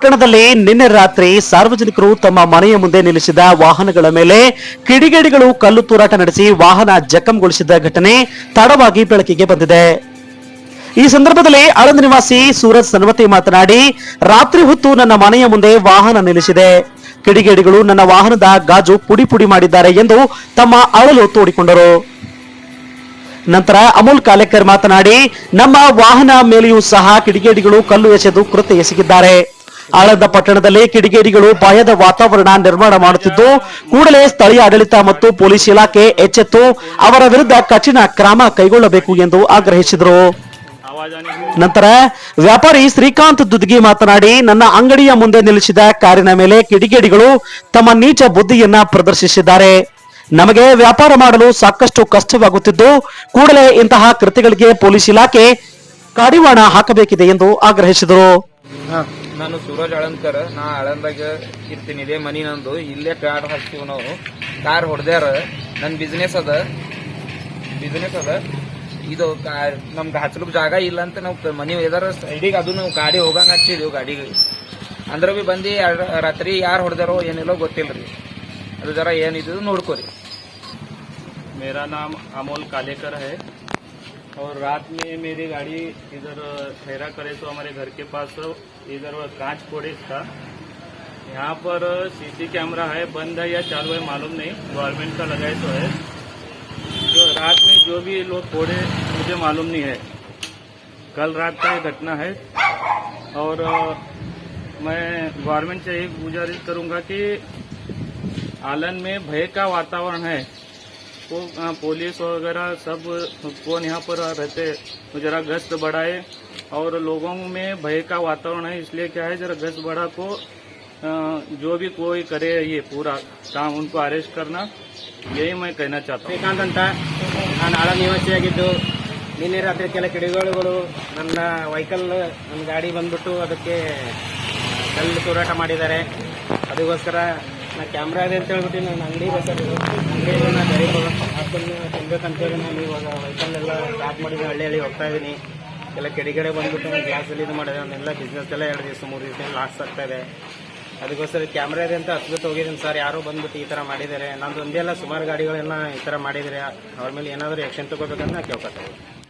ಪಟ್ಟಣದಲ್ಲಿ ನಿನ್ನೆ ರಾತ್ರಿ ಸಾರ್ವಜನಿಕರು ತಮ್ಮ ಮನೆಯ ಮುಂದೆ ನಿಲ್ಲಿಸಿದ ವಾಹನಗಳ ಮೇಲೆ ಕಿಡಿಗೇಡಿಗಳು ಕಲ್ಲು ತೂರಾಟ ನಡೆಸಿ ವಾಹನ ಜಖಂಗೊಳಿಸಿದ ಘಟನೆ ತಡವಾಗಿ ಬೆಳಕಿಗೆ ಬಂದಿದೆ. ಈ ಸಂದರ್ಭದಲ್ಲಿ ಆಳಂದ ನಿವಾಸಿ ಸೂರಜ್ ಸನ್ವತಿ ಮಾತನಾಡಿ, ರಾತ್ರಿ ಹೊತ್ತು ನನ್ನ ಮನೆಯ ಮುಂದೆ ವಾಹನ ನಿಲ್ಲಿಸಿದೆ. ಕಿಡಿಗೇಡಿಗಳು ನನ್ನ ವಾಹನದ ಗಾಜು ಪುಡಿ ಪುಡಿ ಮಾಡಿದ್ದಾರೆ ಎಂದು ತಮ್ಮ ಅಳಲು ತೋಡಿಕೊಂಡರು. ನಂತರ ಅಮೂಲ್ ಕಾಲೇಕರ್ ಮಾತನಾಡಿ, ನಮ್ಮ ವಾಹನ ಮೇಲೆಯೂ ಸಹ ಕಿಡಿಗೇಡಿಗಳು ಕಲ್ಲು ಎಸೆದು ಕೃತ್ಯ ಎಸಗಿದ್ದಾರೆ. ಆಳಂದ ಪಟ್ಟಣದಲ್ಲಿ ಕಿಡಿಗೇಡಿಗಳು ಭಯದ ವಾತಾವರಣ ನಿರ್ಮಾಣ ಮಾಡುತ್ತಿದ್ದು, ಕೂಡಲೇ ಸ್ಥಳೀಯ ಆಡಳಿತ ಮತ್ತು ಪೊಲೀಸ್ ಇಲಾಖೆ ಎಚ್ಚೆತ್ತು ಅವರ ವಿರುದ್ಧ ಕಠಿಣ ಕ್ರಮ ಕೈಗೊಳ್ಳಬೇಕು ಎಂದು ಆಗ್ರಹಿಸಿದರು. ನಂತರ ವ್ಯಾಪಾರಿ ಶ್ರೀಕಾಂತ್ ದುದ್ಗಿ ಮಾತನಾಡಿ, ನನ್ನ ಅಂಗಡಿಯ ಮುಂದೆ ನಿಲ್ಲಿಸಿದ ಕಾರಿನ ಮೇಲೆ ಕಿಡಿಗೇಡಿಗಳು ತಮ್ಮ ನೀಚ ಬುದ್ಧಿಯನ್ನ ಪ್ರದರ್ಶಿಸಿದ್ದಾರೆ. ನಮಗೆ ವ್ಯಾಪಾರ ಮಾಡಲು ಸಾಕಷ್ಟು ಕಷ್ಟವಾಗುತ್ತಿದ್ದು, ಕೂಡಲೇ ಇಂತಹ ಕೃತ್ಯಗಳಿಗೆ ಪೊಲೀಸ್ ಇಲಾಖೆ ಕಡಿವಾಣ ಹಾಕಬೇಕಿದೆ ಎಂದು ಆಗ್ರಹಿಸಿದರು. ನಾನು ಸೂರಜ್ ಆಳಂದ್ಕರ್ ನಾ ಆಳಂದಾಗ ಇರ್ತೀನಿ ಇದೇ ಮನಿ ನಂದು ಇಲ್ಲೇ ಪ್ಯಾಡ್ ಹಾಕ್ತೀವಿ ನಾವು ಕಾರ್ ಹೊಡ್ದ್ಯಾರ ನನ್ನ ಬಿಸ್ನೆಸ್ ಅದ ಬಿಸ್ನೆಸ್ ಅದ ಇದು ಕಾರ್ ನಮ್ಗೆ ಹಚ್ಚಲಿಕ್ಕೆ ಜಾಗ ಇಲ್ಲ ಅಂತ ನಾವು ಮನಿ ಎದಾರ ಸೈಡಿಗೆ ಅದು ನಾವು ಗಾಡಿ ಹೋಗಂಗ ಹಚ್ಚಿದೀವಿ ಗಾಡಿಗೆ ಅಂದ್ರೆ ಬಿ ಬಂದು ಯಾರ್- ರಾತ್ರಿ ಯಾರು ಹೊಡೆದಾರೋ ಏನಿಲ್ಲೋ ಗೊತ್ತಿಲ್ಲ ರೀ ಅದು ಜರ ಏನಿದ್ದು ನೋಡ್ಕೋರಿ मेरा नाम अमोल कालेकर है और रात में मेरी गाड़ी इधर ठहरा करे तो हमारे घर के पास इधर कांच फोड़े था। यहाँ पर सीसी कैमरा है बंद है या चालू है मालूम नहीं। गवर्नमेंट का लगाए तो है। जो रात में जो भी लोग फोड़े मुझे मालूम नहीं है। कल रात का ये घटना है। और मैं गवर्नमेंट से यही गुजारिश करूंगा कि आलन में भय का वातावरण है। वो अ, पुलिस वगैरह सब कौन यहाँ पर रहते तो जरा गश्त बढ़ाए और लोगों में भय का वातावरण है इसलिए क्या है जरा गश्त बढ़ा को अ, जो भी कोई करे ये पूरा काम उनको अरेस्ट करना यही मैं कहना चाहता हूँ ಶ್ರೀಕಾಂತ್ ಅಂತ ನಾನು ಆಳ ನಿವಾಸಿಯಾಗಿದ್ದು ನಿನ್ನೆ ರಾತ್ರಿ ಕೆಲ ಕಿಡಿಗೇಡಿಗಳು ನನ್ನ ವೆಹಿಕಲ್ ನನ್ನ ಗಾಡಿ ಬಂದ್ಬಿಟ್ಟು ಅದಕ್ಕೆ ಕಲ್ಲು ತೂರಾಟ ಮಾಡಿದ್ದಾರೆ ಅದಕ್ಕೋಸ್ಕರ ನಾ ಕ್ಯಾಮ್ರಾ ಇದೆ ಅಂತ ಹೇಳ್ಬಿಟ್ಟು ನಾನು ಅಂಗಡಿ ಬೇಕಾದ್ರೆ ಅಂಗಡಿಯಲ್ಲಿ ನಾನು ಗರೀಬ್ ಹಾಕೊಂಡು ತಿನ್ಬೇಕಂತೇಳಿ ನಾನು ಇವಾಗ ವೆಹಿಕಲ್ ಎಲ್ಲ ಸ್ಟಾಪ್ ಮಾಡಿದ್ದೀನಿ ಹಳ್ಳಿ ಹಳ್ಳಿ ಹೋಗ್ತಾ ಇದ್ದೀನಿ ಎಲ್ಲ ಕೆಡಿಗಡೆ ಬಂದ್ಬಿಟ್ಟು ನಾನು ಗ್ಲಾಸಲ್ಲಿ ಇದು ಮಾಡಿದೆ. ಅವನ್ನೆಲ್ಲ ಬಿಸ್ನೆಸ್ ಎಲ್ಲ ಎರಡು ದಿವಸ, ಮೂರು ದಿವಸ ಲಾಸ್ ಆಗ್ತಾ ಇದೆ. ಅದಕ್ಕೋಸ್ಕರ ಕ್ಯಾಮ್ರಾ ಇದೆ ಅಂತ ಹತ್ಬಿಟ್ಟು ಹೋಗಿದ್ದೀನಿ ಸರ್. ಯಾರೋ ಬಂದ್ಬಿಟ್ಟು ಈ ಥರ ಮಾಡಿದ್ದಾರೆ. ನಂದು ಒಂದೇ ಅಲ್ಲ, ಸುಮಾರು ಗಾಡಿಗಳೆಲ್ಲ ಈ ಥರ ಮಾಡಿದರೆ ಅವ್ರ ಮೇಲೆ ಏನಾದರೂ ಆ್ಯಕ್ಷನ್ ತೊಗೋಬೇಕಂತ ನಾ ಕೇಳ್ಕೊತೀನಿ